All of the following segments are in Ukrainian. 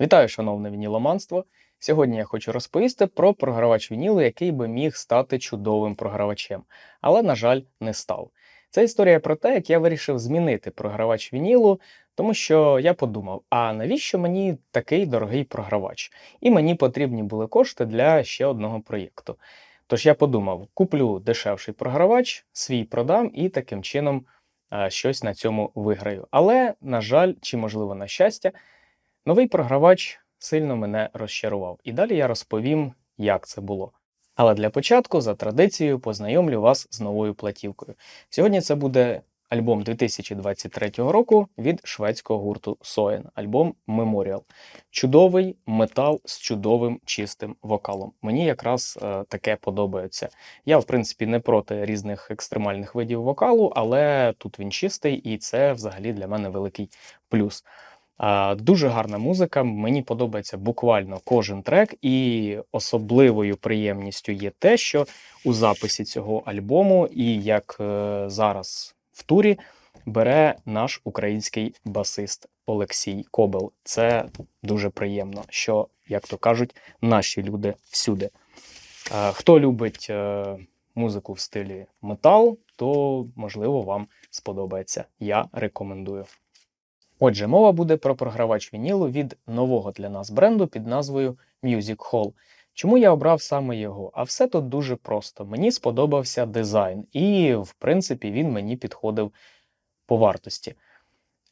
Вітаю, шановне вініломанство! Сьогодні я хочу розповісти про програвач вінілу, який би міг стати чудовим програвачем, але, на жаль, не став. Це історія про те, як я вирішив змінити програвач вінілу, тому що я подумав: а навіщо мені такий дорогий програвач? І мені потрібні були кошти для ще одного проєкту. Тож я подумав: куплю дешевший програвач, свій продам і таким чином щось на цьому виграю. Але, на жаль, чи можливо на щастя. Новий програвач сильно мене розчарував, і далі я розповім, як це було. Але для початку, за традицією, познайомлю вас з новою платівкою. Сьогодні це буде альбом 2023 року від шведського гурту Soen, альбом Memorial. Чудовий метал з чудовим чистим вокалом. Мені якраз е, таке подобається. Я, в принципі, не проти різних екстремальних видів вокалу, але тут він чистий, і це взагалі для мене великий плюс. Дуже гарна музика. Мені подобається буквально кожен трек, і особливою приємністю є те, що у записі цього альбому, і як е, зараз в турі, бере наш український басист Олексій Кобел. Це дуже приємно, що, як то кажуть, наші люди всюди. Хто любить е, музику в стилі метал, то можливо вам сподобається. Я рекомендую. Отже, мова буде про програвач вінілу від нового для нас бренду під назвою Music Hall. Чому я обрав саме його? А все тут дуже просто. Мені сподобався дизайн, і, в принципі, він мені підходив по вартості.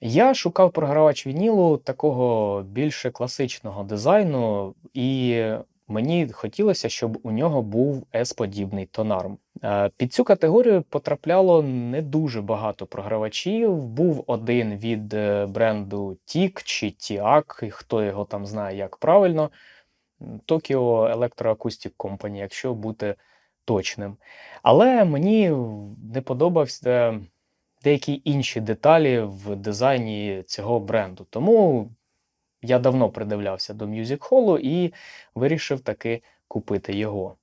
Я шукав програвач вінілу такого більше класичного дизайну, і Мені хотілося, щоб у нього був S-подібний тонарм. Е, під цю категорію потрапляло не дуже багато програвачів. Був один від е, бренду TIC чи TIAC, хто його там знає, як правильно. Tokyo Electroacoustic Company, якщо бути точним. Але мені не подобався деякі інші деталі в дизайні цього бренду. Тому я давно придивлявся до Music Hall і вирішив таки купити його.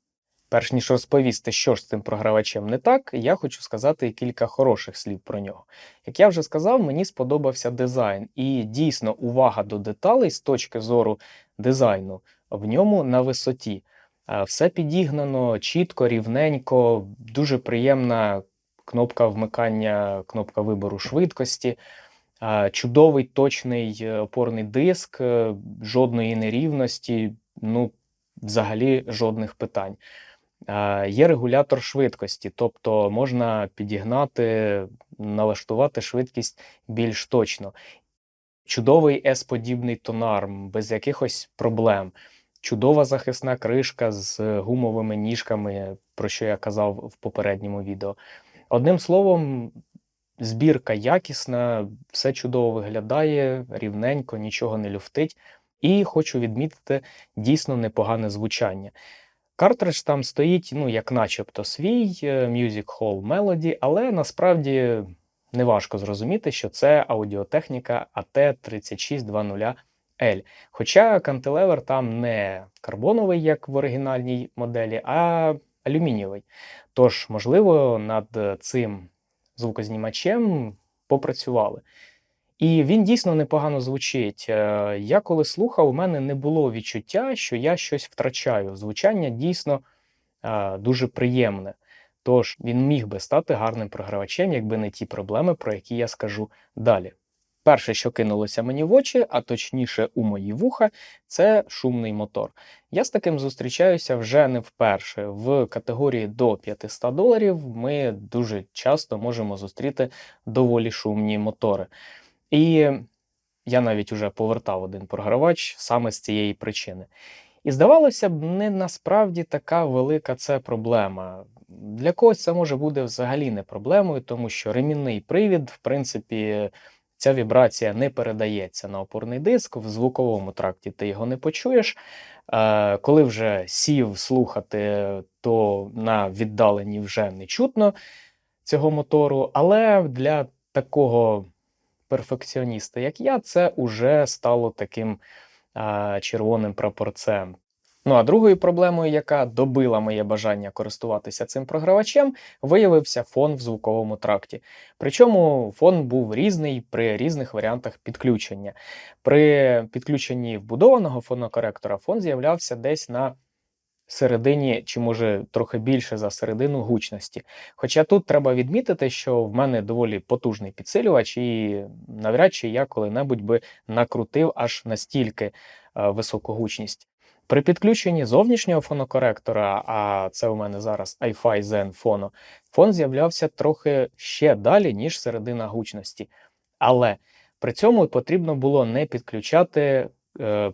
Перш ніж розповісти, що ж з цим програвачем не так, я хочу сказати кілька хороших слів про нього. Як я вже сказав, мені сподобався дизайн, і дійсно увага до деталей з точки зору дизайну в ньому на висоті. Все підігнано чітко, рівненько, дуже приємна кнопка вмикання, кнопка вибору швидкості. Чудовий точний е, опорний диск, е, жодної нерівності, ну, взагалі жодних питань. Є регулятор швидкості, тобто можна підігнати, налаштувати швидкість більш точно. Чудовий S-подібний тонарм, без якихось проблем. Чудова захисна кришка з гумовими ніжками, про що я казав в попередньому відео. Одним словом, Збірка якісна, все чудово виглядає, рівненько, нічого не люфтить. І хочу відмітити дійсно непогане звучання. Картридж там стоїть, ну, як начебто, свій е, Music Hall Melody, але насправді неважко зрозуміти, що це аудіотехніка AT3620L. Хоча кантилевер там не карбоновий, як в оригінальній моделі, а алюмінієвий. Тож, можливо, над цим звукознімачем попрацювали. І він дійсно непогано звучить. Е, я коли слухав, у мене не було відчуття, що я щось втрачаю. Звучання дійсно е, дуже приємне. Тож він міг би стати гарним програвачем, якби не ті проблеми, про які я скажу далі. Перше, що кинулося мені в очі, а точніше у мої вуха, це шумний мотор. Я з таким зустрічаюся вже не вперше. В категорії до 500 доларів ми дуже часто можемо зустріти доволі шумні мотори. І я навіть вже повертав один програвач саме з цієї причини. І здавалося б, не насправді така велика це проблема. Для когось це може бути взагалі не проблемою, тому що ремінний привід, в принципі, ця вібрація не передається на опорний диск, в звуковому тракті ти його не почуєш. Е, коли вже сів слухати, то на віддаленні вже не чутно цього мотору. Але для такого перфекціоніста, як я, це вже стало таким червоним прапорцем. Ну а другою проблемою, яка добила моє бажання користуватися цим програвачем, виявився фон в звуковому тракті. Причому фон був різний при різних варіантах підключення. При підключенні вбудованого фонокоректора фон з'являвся десь на середині, чи може трохи більше за середину гучності. Хоча тут треба відмітити, що в мене доволі потужний підсилювач, і навряд чи я коли-небудь би накрутив аж настільки е, високу гучність. При підключенні зовнішнього фонокоректора, а це у мене зараз iFi Zen Phono, фон з'являвся трохи ще далі, ніж середина гучності. Але при цьому потрібно було не підключати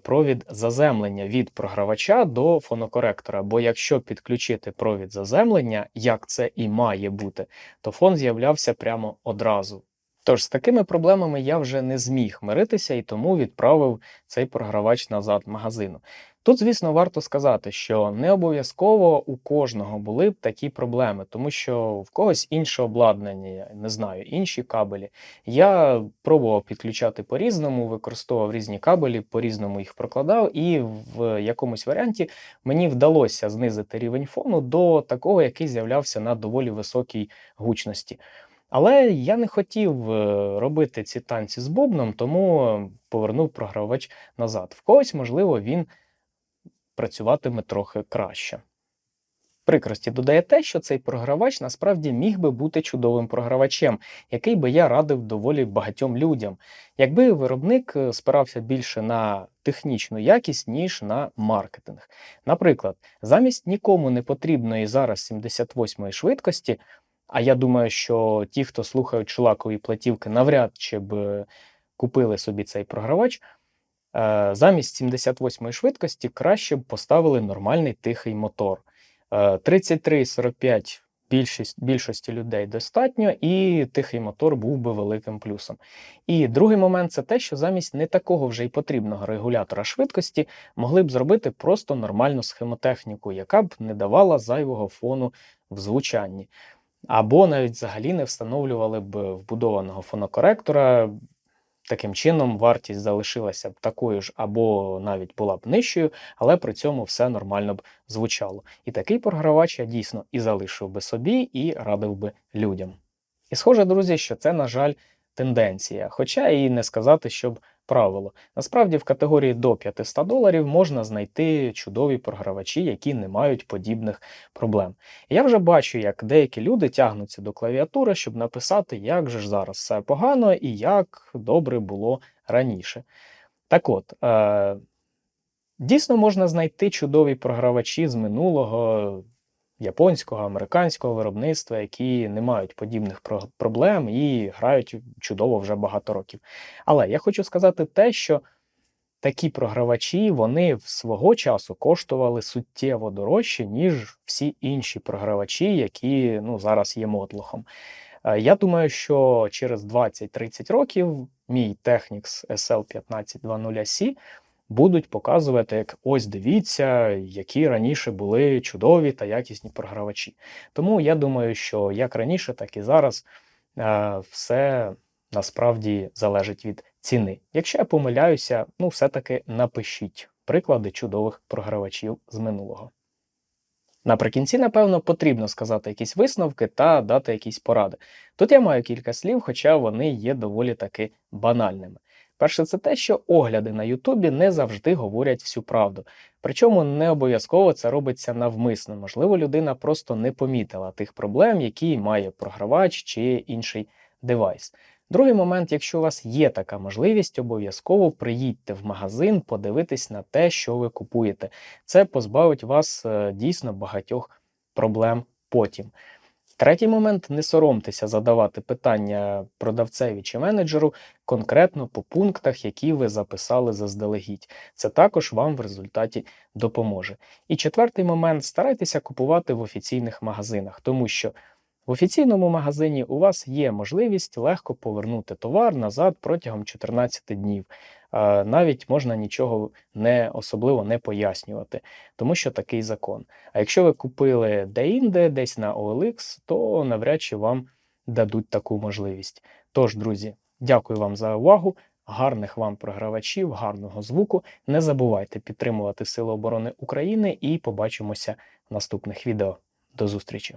провід заземлення від програвача до фонокоректора. Бо якщо підключити провід заземлення, як це і має бути, то фон з'являвся прямо одразу. Тож з такими проблемами я вже не зміг миритися і тому відправив цей програвач назад в магазину. Тут, звісно, варто сказати, що не обов'язково у кожного були б такі проблеми, тому що в когось інше обладнання, не знаю, інші кабелі. Я пробував підключати по-різному, використовував різні кабелі, по-різному їх прокладав, і в якомусь варіанті мені вдалося знизити рівень фону до такого, який з'являвся на доволі високій гучності. Але я не хотів е, робити ці танці з бубном, тому повернув програвач назад. В когось, можливо, він працюватиме трохи краще. Прикрості додає те, що цей програвач насправді міг би бути чудовим програвачем, який би я радив доволі багатьом людям, якби виробник е, спирався більше на технічну якість, ніж на маркетинг. Наприклад, замість нікому не потрібної зараз 78-ї швидкості, а я думаю, що ті, хто слухають шлакові платівки, навряд чи б е, купили собі цей програвач. Е, замість 78-ї швидкості краще б поставили нормальний тихий мотор. 33-45 більшість, більшості людей достатньо, і тихий мотор був би великим плюсом. І другий момент це те, що замість не такого вже й потрібного регулятора швидкості могли б зробити просто нормальну схемотехніку, яка б не давала зайвого фону в звучанні. Або навіть взагалі не встановлювали б вбудованого фонокоректора, Таким чином, вартість залишилася б такою ж або навіть була б нижчою, але при цьому все нормально б звучало. І такий програвач я дійсно і залишив би собі, і радив би людям. І схоже, друзі, що це, на жаль, тенденція, хоча і не сказати, щоб правило. Насправді в категорії до 500 доларів можна знайти чудові програвачі, які не мають подібних проблем. я вже бачу, як деякі люди тягнуться до клавіатури, щоб написати, як же ж зараз все погано і як добре було раніше. Так от. Е Дійсно можна знайти чудові програвачі з минулого японського, американського виробництва, які не мають подібних проблем і грають чудово вже багато років. Але я хочу сказати те, що такі програвачі вони свого часу коштували суттєво дорожче, ніж всі інші програвачі, які ну, зараз є мотлохом. Е, я думаю, що через 20-30 років мій Technics SL1520C будуть показувати, як ось дивіться, які раніше були чудові та якісні програвачі. Тому я думаю, що як раніше, так і зараз е, все насправді залежить від ціни. Якщо я помиляюся, ну все-таки напишіть приклади чудових програвачів з минулого. Наприкінці, напевно, потрібно сказати якісь висновки та дати якісь поради. Тут я маю кілька слів, хоча вони є доволі таки банальними. Перше, це те, що огляди на Ютубі не завжди говорять всю правду. Причому не обов'язково це робиться навмисно. Можливо, людина просто не помітила тих проблем, які має програвач чи інший девайс. Другий момент, якщо у вас є така можливість, обов'язково приїдьте в магазин, подивитись на те, що ви купуєте. Це позбавить вас е, дійсно багатьох проблем потім. Третій момент не соромтеся задавати питання продавцеві чи менеджеру конкретно по пунктах, які ви записали заздалегідь. Це також вам в результаті допоможе. І четвертий момент старайтеся купувати в офіційних магазинах, тому що в офіційному магазині у вас є можливість легко повернути товар назад протягом 14 днів. Навіть можна нічого не особливо не пояснювати, тому що такий закон. А якщо ви купили де-інде, десь на OLX, то навряд чи вам дадуть таку можливість. Тож, друзі, дякую вам за увагу. гарних вам програвачів, гарного звуку. Не забувайте підтримувати Сили оборони України і побачимося в наступних відео. До зустрічі!